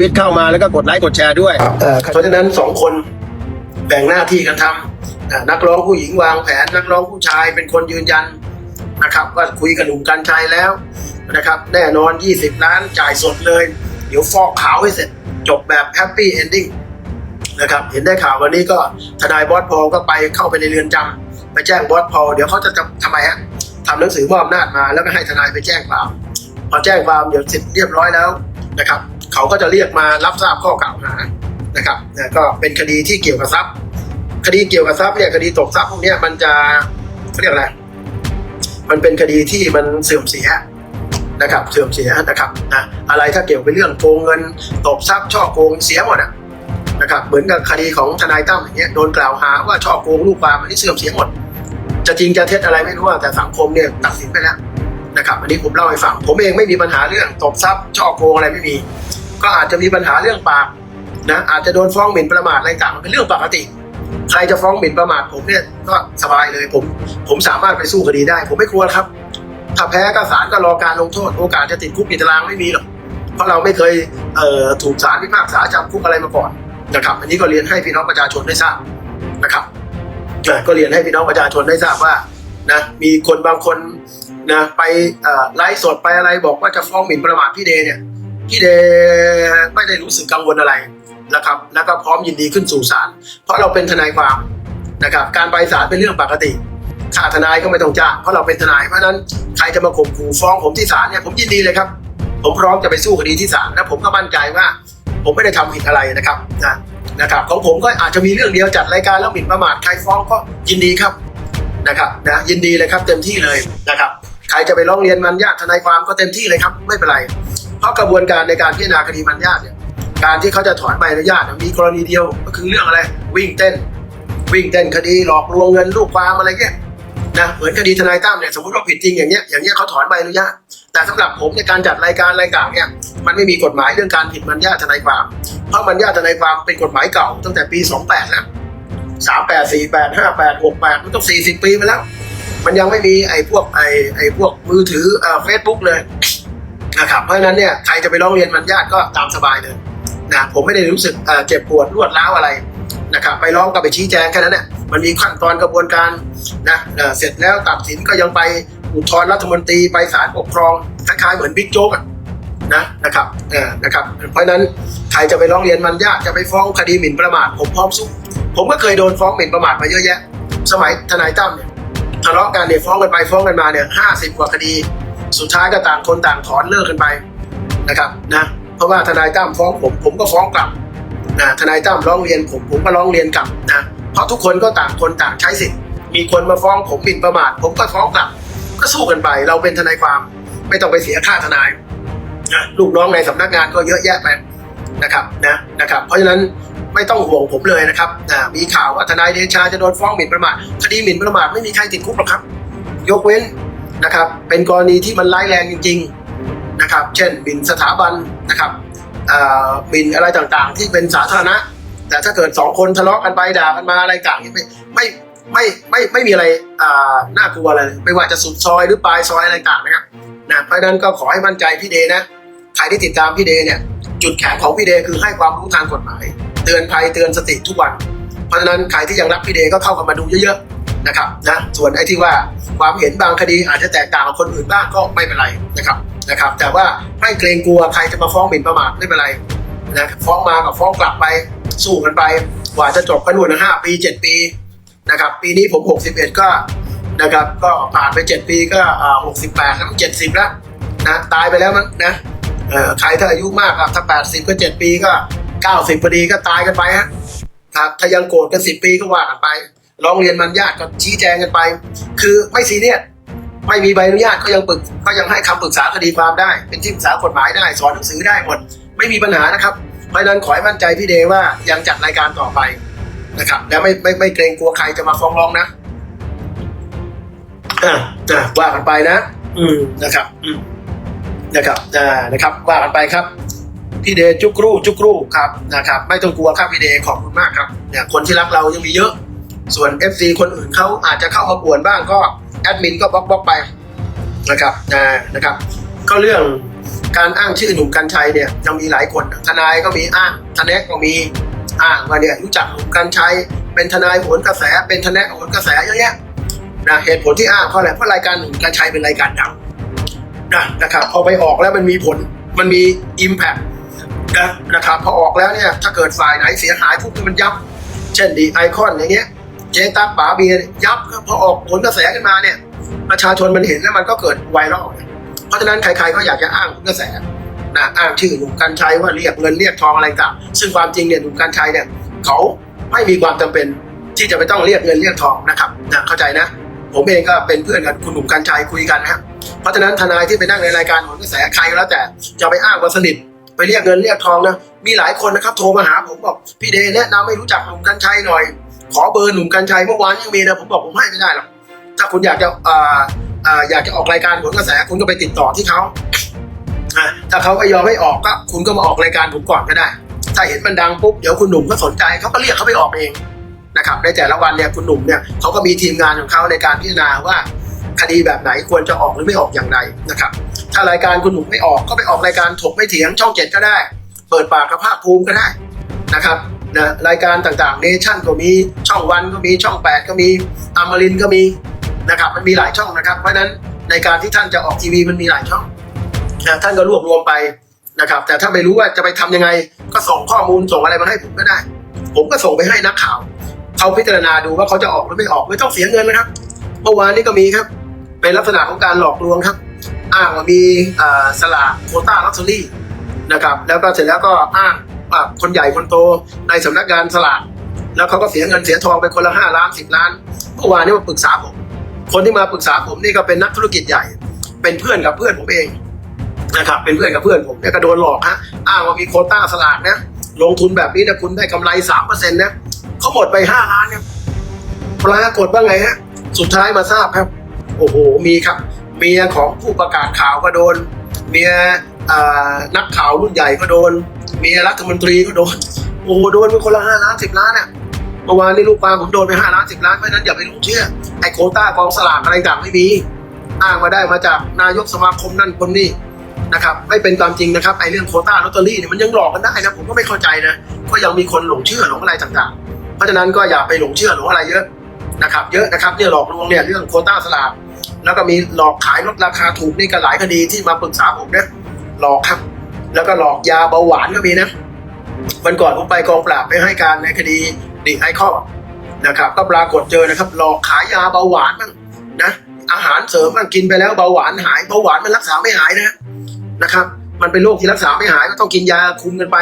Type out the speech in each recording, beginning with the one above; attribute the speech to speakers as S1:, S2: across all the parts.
S1: วิตเข้ามาแล้วก็กดไลค์กดแชร์ด้วยเพราะฉะนั้นสองคนแบ่งหน้าที่กันทำอ่านักร้องผู้หญิงวางแผน นักร้องผู้ชายเป็นคนยืนยันนะครับว่าคุยกับหนุ่มกัญชัยแล้วนะครับ แน่นอน 20 ล้านจ่ายสดเลย เดี๋ยวฟอกขาวให้เสร็จ จบแบบแฮปปี้เอนดิ้งนะครับเห็นได้ข่าววันนี้ก็ทนายบอสพอลก็ไปเข้าไปในเรือนจำไปแจ้งบอสพอลเดี๋ยวเขาจะทำไมฮะทำหนังสือมอบอำนาจมาแล้วก็ให้ทนายไปแจ้งความพอแจ้งความเดี๋ยวเสร็จเรียบร้อยแล้วนะครับ เขาก็จะเรียกมารับทราบข้อกล่าวหานะครับก็เป็นคดีที่เกี่ยวกับทรัพย์ คดีเกี่ยวกับทรัพย์เนี่ยคดีตกทรัพย์พวกนี้มันจะเขาเรียกอะไรมันเป็นคดีที่มันเสื่อมเสียนะครับเสื่อมเสียนะครับนะอะไรถ้าเกี่ยวกับเรื่องโกงเงินตบทรัพย์ช่อโกงเสียหมดอะนะครับเหมือนกับคดีของทนายตั้มอย่างเงี้ยโดนกล่าวหาว่าช่อโกงลูกความอันนี้เสื่อมเสียหมด จะจริงจะเท็จอะไรไม่รู้อะแต่สังคมเนี่ยตัดสินไปแล้วนะครับอันนี้ผมเล่าให้ฟังผมเองไม่มีปัญหาเรื่องตบทรัพย์ช่อโกงอะไรไม่มี ก็อาจจะมีปัญหาเรื่องปากนะอาจจะโดนฟ้องหมิ่นประมาทอะไรต่างมันเป็นเรื่องปกติ ใครจะฟ้องหมิ่นประมาทผมเนี่ยก็สบายเลยผม ผมสามารถไปสู้คดีได้ ผมไม่กลัวครับ ถ้าแพ้ก็ศาลก็รอการลงโทษ โอกาสจะติดคุกติดตารางไม่มีหรอกเพราะเราไม่เคยเอ่อถูกศาลพิพากษาจำคุกอะไรมาก่อนนะครับ อันนี้ก็เรียนให้พี่น้องประชาชนได้ทราบนะครับก็เรียนให้พี่น้องประชาชนได้ทราบว่านะมีคนบางคนนะไปไลฟ์สดไปอะไรบอกว่าจะฟ้องหมิ่นประมาทพี่เดย์เนี่ย พี่เดไม่ได้รู้สึกกังวลอะไรนะครับ แล้วก็พร้อมยินดีขึ้นสู่ศาลเพราะเราเป็นทนายความนะครับ การไปศาลเป็นเรื่องปกติค่าทนายก็ไม่ต้องจ้างเพราะเราเป็นทนายเพราะฉะนั้นใครจะมาข่มขู่ฟ้องผมที่ศาลเนี่ยผมยินดีเลยครับ ผมพร้อมจะไปสู้คดีที่ศาลและผมก็มั่นใจว่า ผมไม่ได้ทำผิดอะไรนะครับนะนะครับของผมก็อาจจะมีเรื่องเดียวจัดรายการแล้วหมิ่นประมาทใครฟ้องก็ยินดีครับนะครับนะยินดีเลยครับเต็มที่เลยนะครับ ใครจะไปร้องเรียนมันญาติทนายความก็เต็มที่เลยครับ ไม่เป็นไร เพราะกระบวนการในการพิจารณาคดีมันญาติเนี่ยการที่เขาจะถอนใบอนุญาตมีกรณีเดียวก็คือเรื่องอะไร วิ่งเต้น วิ่งเต้นคดีหลอกลวงเงินลูกความอะไรเงี้ยนะเหมือนคดีทนายตั้มเนี่ยสมมติว่าผิดจริงอย่างเงี้ยอย่างเงี้ยเขาถอนใบอนุญาตแต่สำหรับผมในการจัดรายการรายการเนี่ยมันไม่มีกฎหมายเรื่องการผิดมันญาติทนายความเพราะมันญาติทนายความเป็นกฎหมายเก่าตั้งแต่ปี 28แล้ว38 48 58 68มันต้อง40ปีไปแล้ว มันยังไม่มีไอ้พวกไอ้ไอ้พวกมือถือเอ่อเฟซบุ๊กเลย นะครับเพราะฉะนั้นเนี่ยใครจะไปร้องเรียนมันญาติก็ตามสบายเลยนะผมไม่ได้รู้สึกเจ็บปวดรวดร้าวอะไรนะครับไปร้องก็ไปชี้แจงแค่นั้นเนี่ยมันมีขั้นตอนกระบวนการนะเสร็จแล้วตัดสินก็ยังไปอุทธรณ์รัฐมนตรีไปศาลปกครองคล้ายๆเหมือนบิ๊กโจ๊กนะนะครับนะครับ เพราะนั้นใครจะไปร้องเรียนมันยากจะไปฟ้องคดีหมิ่นประมาทผมพร้อมสู้ผมก็เคยโดนฟ้องหมิ่นประมาทมาเยอะแยะ สมัยทนายตั้มเนี่ยทะเลาะกันเนี่ยฟ้องกันไปฟ้องกันมาเนี่ยห้าสิบกว่าคดี สุดท้ายก็ต่างคนต่างถอนเลิกกันไปนะครับนะเพราะว่าทนายตั้มฟ้องผมผมก็ฟ้องกลับนะทนายตั้มร้องเรียนผมผมก็ร้องเรียนกลับนะเพราะทุกคนก็ต่างคนต่างใช้สิทธิ์มีคนมาฟ้องผมหมิ่นประมาทผมก็ฟ้องกลับ ก็สู้กันไป เราเป็นทนายความไม่ต้องไปเสียค่าทนายนะลูกน้องในสำนักงานก็เยอะแยะไปนะครับนะนะครับเพราะฉะนั้นไม่ต้องห่วงผมเลยนะครับนะมีข่าวว่าทนายเดชาจะโดนฟ้องหมิ่นประมาทคดีหมิ่นประมาทไม่มีใครติดคุกหรอกครับ ยกเว้น นะครับ เป็นกรณีที่มันร้ายแรงจริง ๆนะครับ เช่นหมิ่นสถาบันนะครับเอ่อหมิ่นอะไรต่างๆ ที่เป็นสาธารณะ แต่ถ้าเกิดสองคนทะเลาะกันไปด่ากันมาอะไรต่างๆไม่ไม่ไม่ไม่ไม่มีอะไรน่ากลัวเลยไม่ว่าจะสุดซอยหรือปลายซอยอะไรต่างๆนะครับนะเพราะนั้นก็ขอให้มั่นใจพี่เดนะใครที่ติดตามพี่เดเนี่ยจุดแข็งของพี่เดคือให้ความรู้ทางกฎหมาย เตือนภัยเตือนสติทุกวัน เพราะฉะนั้นใครที่ยังรักพี่เดก็เข้ากันมาดูเยอะๆ นะครับนะส่วนไอ้ที่ว่าความเห็นบางคดีอาจจะแตกต่างกับคนอื่นบ้างก็ไม่เป็นไรนะครับนะครับ แต่ว่าไม่เกรงกลัวใครจะมาฟ้องหมิ่นประมาทไม่เป็นไรนะฟ้องมากับฟ้องกลับไปสู้กันไปกว่าจะจบกันนู่นห้าปีเจ็ดปีนะครับปีนี้ผมหกสิบเอ็ดก็นะครับก็ผ่านไปเจ็ดปีก็หกสิบแปดแล้วเจ็ดสิบแล้วนะตายไปแล้วมั้งนะใครถ้าอายุมากอะถ้าแปดสิบก็เจ็ดปีก็เก้าสิบพอดีก็ตายกันไปฮะครับถ้ายังโกรธกันสิบปีก็ว่ากันไป ร้องเรียนมันญาติก็ชี้แจงกันไป คือไม่ซีเรียสไม่มีใบอนุญาตก็ยังปรึกก็ยังให้คำปรึกษาคดีความได้ เป็นที่ปรึกษากฎหมายได้ สอนหนังสือได้หมด ไม่มีปัญหานะครับ เพราะฉะนั้นขอให้มั่นใจพี่เดย์ว่ายังจัดรายการต่อไปนะครับ และไม่ไม่ไม่เกรงกลัวใครจะมาฟ้องร้องนะอะอะว่ากันไปนะ อืมนะครับ อืมนะครับอ่านะครับ ว่ากันไปครับพี่เดย์จุกรูจุกรูครับนะครับ ไม่ต้องกลัวครับพี่เดย์ขอบคุณมากครับเนี่ยคนที่รักเรายังมีเยอะ ส่วน FC คนอื่นเขาอาจจะเข้ามาป่วนบ้างก็แอดมินก็บล็อกบล็อกไปนะครับอ่านะครับ ก็เรื่องการอ้างชื่อหนุ่มกัญชัยเนี่ยยังมีหลายคนทนายก็มีอ้างทนายก็มีอ้างว่าเนี่ยรู้จักหนุ่มกัญชัยเป็นทนายโหนกระแสเป็นทนายโหนกระแสเยอะแยะนะเหตุผลที่อ้างเพราะอะไรเพราะรายการหนุ่มกัญชัยเป็นรายการดังนะนะครับพอไปออกแล้วมันมีผลมันมีอิมแพคนะนะครับพอออกแล้วเนี่ยถ้าเกิดฝ่ายไหนเสียหายพวกนี้มันยับ เช่นดีไอคอนอย่างเงี้ย เจตับป๋าเบียร์ยับครับพอออกผลกระแสขึ้นมาเนี่ย ประชาชนมันเห็นแล้วมันก็เกิดไวรัลเนี่ยเพราะฉะนั้นใครๆก็อยากจะอ้างผลกระแสนะอ้างชื่อหนุ่มกัญชัยว่าเรียกเงินเรียกทองอะไรต่างซึ่งความจริงเนี่ยหนุ่มกัญชัยเนี่ยเขาไม่มีความจำเป็นที่จะไปต้องเรียกเงินเรียกทองนะครับนะเข้าใจนะ ผมเองก็เป็นเพื่อนกับคุณหนุ่มกัญชัยคุยกันนะครับเพราะฉะนั้นทนายที่ไปนั่งในรายการผลกระแสใครก็แล้วแต่จะไปอ้างว่าสนิทไปเรียกเงินเรียกทองนะมีหลายคนนะครับโทรมาหาผมบอกพี่เดแนะนำให้รู้จักหนุ่มกัญชัยหน่อย ขอเบอร์หนุ่มกัญชัยเมื่อวานยังมีนะผมบอกผมให้ไม่ได้หรอกถ้าคุณอยากจะอ่อเอ่ออยากจะออกรายการผลกระแสคุณก็ไปติดต่อที่เขาถ้าเขาไม่ยอมให้ออกก็คุณก็มาออกรายการผมก่อนก็ได้ ถ้าเห็นมันดังปุ๊บเดี๋ยวคุณหนุ่มก็สนใจเขาก็เรียกเขาไปออกเองนะครับในแต่ละวันเนี่ยคุณหนุ่มเนี่ยเขาก็มีทีมงานของเขาในการพิจารณาว่าคดีแบบไหนควรจะออกหรือไม่ออกอย่างไรนะครับ ถ้ารายการคุณหนุ่มไม่ออกก็ไปออกรายการถกไม่เถียงช่องเจ็ดก็ได้ เปิดปากกระภาคภูมิก็ได้นะครับ นะรายการต่างๆเนชั่นก็มีช่องวันก็มีช่องแปดก็มีอมรินก็มีนะครับมันมีหลายช่องนะครับ เพราะฉะนั้นในการที่ท่านจะออกทีวีมันมีหลายช่องนะท่านก็รวบรวมไปนะครับ แต่ถ้าไม่รู้ว่าจะไปทำยังไง ก็ส่งข้อมูลส่งอะไรมาให้ผมก็ได้ ผมก็ส่งไปให้นักข่าวเขาพิจารณาดูว่าเขาจะออกหรือไม่ออกไม่ต้องเสียเงินนะครับเมื่อวานนี้ก็มีครับ เป็นลักษณะของการหลอกลวงครับ อ้างว่ามีสลากโคต้าลักซ์รี่นะครับ แล้วก็เสร็จแล้วก็อ้าง คนใหญ่คนโตในสำนักงานสลากแล้วเขาก็เสียเงินเสียทองไปคนละห้าล้านสิบล้านเมื่อวานนี้มาปรึกษาผม คนที่มาปรึกษาผมนี่ก็เป็นนักธุรกิจใหญ่ เป็นเพื่อนกับเพื่อนผมเองนะครับเป็นเพื่อนกับเพื่อนผมเนี่ยก็โดนหลอกฮะอ้างว่ามีโคต้าสลากนะลงทุนแบบนี้นะคุณได้กำไรสามเปอร์เซ็นต์นะเขาหมดไปห้าล้านเนี่ยปรากฏว่าไงฮะสุดท้ายมาทราบครับ โอ้โหมีครับ เมียของผู้ประกาศข่าวก็โดน เมียนักข่าวรุ่นใหญ่ก็โดน เมียรัฐมนตรีก็โดนโอ้โหโดนไปคนละห้าล้านสิบล้านเนี่ยเมื่อวานนี้ลูกความผมโดนไปห้าล้านสิบล้านเพราะนั้นอย่าไปหลงเชื่อไอ้โคต้ากองสลากอะไรต่างไม่มีอ้างมาได้มาจากนายกสมาคมนั่นคนนี้นะครับไม่เป็นความจริงนะครับไอ้เรื่องโคต้าลอตเตอรี่เนี่ยมันยังหลอกกันได้นะผมก็ไม่เข้าใจนะก็ยังมีคนหลงเชื่อหลงอะไรต่างๆ เพราะฉะนั้นก็อย่าไปหลงเชื่อหลงอะไรเยอะนะครับ เยอะนะครับเนี่ยหลอกลวงเนี่ยเรื่องโคต้าสลากแล้วก็มีหลอกขายลดราคาถูกนี่ก็หลายคดีที่มาปรึกษาผมเนะหลอกครับ แล้วก็หลอกยาเบาหวานก็มีนะวันก่อนผมไปกองปราบไปให้การในคดีดีไอคอนะครับ ก็ปรากฏเจอนะครับ หลอกขายยาเบาหวานบ้างนะอาหารเสริมบ้างกินไปแล้วเบาหวานหายเบาหวานมันรักษาไม่หายนะนะครับ มันเป็นโรคที่รักษาไม่หายก็ต้องกินยาคุมกันไป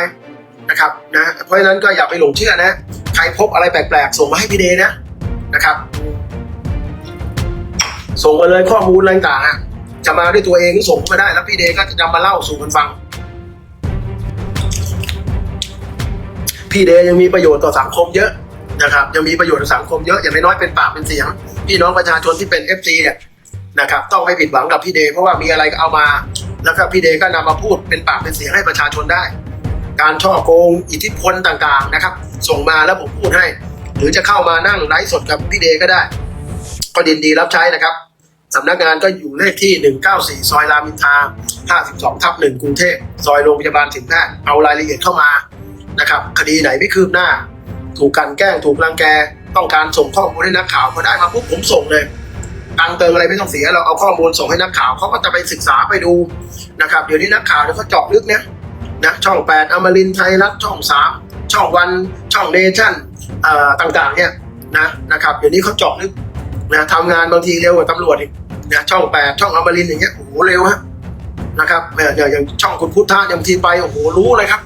S1: นะครับนะเพราะฉะนั้นก็อย่าไปหลงเชื่อนะใครพบอะไรแปลกๆ ส่งมาให้พี่เดนะนะครับ ส่งมาเลยข้อมูลอะไรต่างๆจะมาด้วยตัวเองส่งมาได้แล้วพี่เดก็จะนำมาเล่าสู่กันฟัง พี่เดย์ยังมีประโยชน์ต่อสังคมเยอะนะครับยังมีประโยชน์ต่อสังคมเยอะอย่างน้อยเป็นปากเป็นเสียง พี่น้องประชาชนที่เป็น FC เนี่ยนะครับต้องไม่ผิดหวังกับพี่เดย์เพราะว่ามีอะไรก็เอามาแล้วก็พี่เดย์ก็นำมาพูดเป็นปากเป็นเสียงให้ประชาชนได้ การช่อโกงอิทธิพลต่างๆนะครับ ส่งมาแล้วผมพูดให้ หรือจะเข้ามานั่งไลฟ์สดกับพี่เดย์ก็ได้ ก็ดินดีรับใช้นะครับสำนักงานก็อยู่เลขที่ 194 ซอยรามอินทรา52 ทับ1กรุงเทพซอยโรงพยาบาลสินแพทย์เอารายละเอียดเข้ามา นะครับ คดีไหนไม่คืบหน้า ถูกกลันแกล้งถูกรังแก ต้องการส่งข้อมูลให้นักข่าวพอได้มาปุ๊บผมส่งเลยตังเติมอะไรไม่ต้องเสียเราเอาข้อมูลส่งให้นักข่าวเขาก็จะไปศึกษาไปดูนะครับ เดี๋ยวนี้นักข่าวเนี่ยเขาเจาะลึกเนะนะช่อง8อมรินไทยรัฐช่อง3ช่องวันช่องเนชั่นต่างๆเนี่ยนะนะครับเดี๋ยวนี้เขาเจาะลึกนะทำงานบางทีเร็วกว่าตำรวจอีกนะช่องแปดช่องอมรินอย่างเงี้ยโอ้โหเร็วฮะนะครับเนี่ยอย่างอย่างช่องคุณพุทธะอย่างทีไปโอ้โหรู้เลยครับ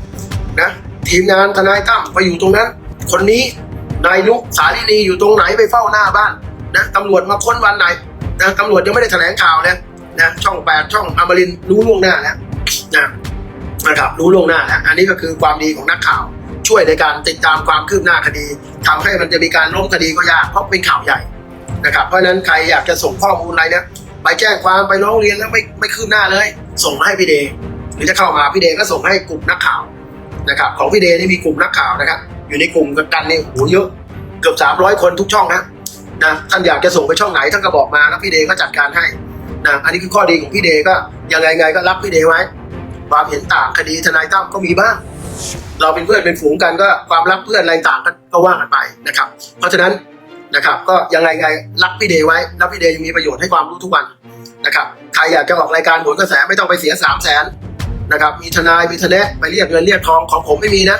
S1: นะ ทีมงานทนายตั้มไปอยู่ตรงนั้น คนนี้นายนุสาลินีอยู่ตรงไหนไปเฝ้าหน้าบ้านนะตำรวจมาค้นวันไหนนะตำรวจยังไม่ได้แถลงข่าวนะนะช่องแปดช่องอมรินรู้ล่วงหน้าแล้วนะนะครับรู้ล่วงหน้าแล้วอันนี้ก็คือความดีของนักข่าว ช่วยในการติดตามความคืบหน้าคดีทำให้มันจะมีการล้มคดีก็ยากเพราะเป็นข่าวใหญ่นะครับเพราะฉะนั้นใครอยากจะส่งข้อมูลอะไรเนี่ยไปแจ้งความไปร้องเรียนแล้วไม่ไม่คืบหน้าเลย ส่งมาให้พี่เดหรือจะเข้ามาพี่เดก็ส่งให้กลุ่มนักข่าว นะครับของพี่เดย์นี่มีกลุ่มนักข่าวนะครับ อยู่ในกลุ่มกันนี่โอ้โหเยอะเกือบสามร้อยคนทุกช่องนะนะท่านอยากจะส่งไปช่องไหนท่านก็บอกมาแล้วพี่เดย์ก็จัดการให้นะอันนี้คือข้อดีของพี่เดย์ก็ยังไงไงก็รับพี่เดย์ไว้ ความเห็นต่างคดีทนายตั้มก็มีบ้างเราเป็นเพื่อนเป็นฝูงกันก็ความรักเพื่อนอะไรต่างกันก็ว่ากันไปนะครับ เพราะฉะนั้นนะครับก็ยังไงไงรักพี่เดย์ไว้รักพี่เดย์ยังมีประโยชน์ให้ความรู้ทุกวันนะครับใครอยากจะออกรายการโหนกระแสไม่ต้องไปเสียสามแสน นะครับ มีทนายมีทนายไปเรียกเงินเรียกทองของผมไม่มีนะ